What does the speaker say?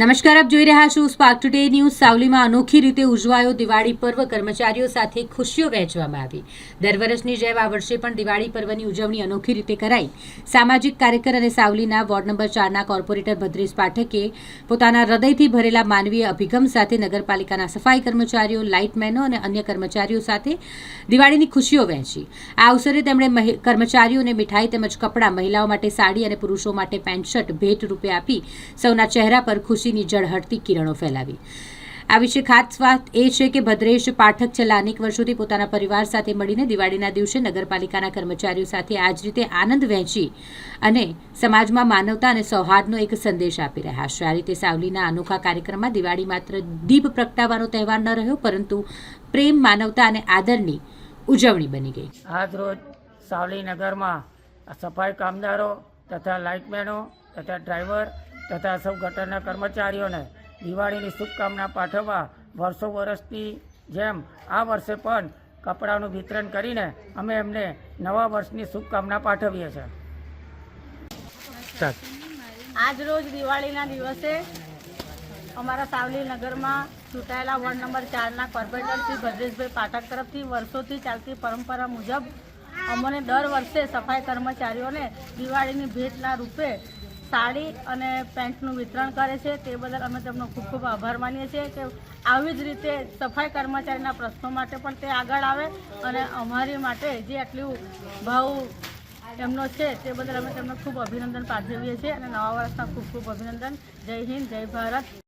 નમસ્કાર, આપ જોઈ રહ્યા છો સ્પાર્ક ટુડે ન્યૂઝ સાવલીમાં અનોખી રીતે ઉજવાયો દિવાળી પર્વ. કર્મચારીઓ સાથે ખુશીઓ વહેંચવામાં આવી. દર વર્ષની જેમ આ વર્ષે પણ દિવાળી પર્વની ઉજવણી અનોખી રીતે કરાઈ. સામાજિક કાર્યકર અને સાવલીના વોર્ડ નંબર ચારના કોર્પોરેટર ભદ્રેશ પાઠકે પોતાના હૃદયથી ભરેલા માનવીય અભિગમ સાથે નગરપાલિકાના સફાઈ કર્મચારીઓ, લાઇટમેનો અને અન્ય કર્મચારીઓ સાથે દિવાળીની ખુશીઓ વહેંચી. આ અવસરે તેમણે કર્મચારીઓને મીઠાઈ તેમજ કપડાં, મહિલાઓ માટે સાડી અને પુરુષો માટે પેન્ટ શર્ટ ભેટ રૂપે આપી સૌના ચહેરા પર ખુશીની ઝળહળતી કિરણો ફેલાવી. આ વિશે ખાસ વાત એ છે કે ભદ્રેશ પાઠક છેલ્લા અનેક વર્ષોથી પોતાના પરિવાર સાથે મળીને દિવાળીના દિવસે નગરપાલિકાના કર્મચારીઓ સાથે આ જ રીતે આનંદ વહેંચી અને સમાજમાં માનવતા અને સૌહાર્દનો એક સંદેશ આપી રહ્યા છે. આ રીતે સાવલીના અનોખા કાર્યક્રમમાં દિવાળી માત્ર દીપ પ્રગટાવવાનો તહેવાર ન રહ્યો, પરંતુ પ્રેમ, માનવતા અને આદરની ઉજવણી બની ગઈ. આજ રોજ સાવલી નગરમાં સફાઈ કામદારો તથા લાઇટમેનો તથા ડ્રાઈવર તથા સૌ ગટરના કર્મચારીઓને દિવાળીની શુભકામના પાઠવવા વર્ષો વર્ષની જેમ આ વર્ષે પણ કપડાનું વિતરણ કરીને અમે એમને નવા વર્ષની શુભકામના પાઠવીએ છીએ. આજ રોજ દિવાળીના દિવસે અમારા સાવલી નગરમાં ચૂંટાયેલા વોર્ડ નંબર ચારના કોર્પોરેટર શ્રી ભદ્રેશભાઈ પાઠક તરફથી વર્ષોથી ચાલતી પરંપરા મુજબ અમને દર વર્ષે સફાઈ કર્મચારીઓને દિવાળીની ભેટના રૂપે સાડી અને પેન્ટનું વિતરણ કરે છે, તે બદલ અમે તેમનો ખૂબ ખૂબ આભાર માનીએ છીએ કે આવી જ રીતે સફાઈ કર્મચારીના પ્રશ્નો માટે પણ તે આગળ આવે અને અમારી માટે જે આટલું ભાવ એમનો છે, તે બદલ અમે તેમને ખૂબ અભિનંદન પાઠવીએ છીએ અને નવા વર્ષના ખૂબ ખૂબ અભિનંદન. જય હિન્દ, જય ભારત.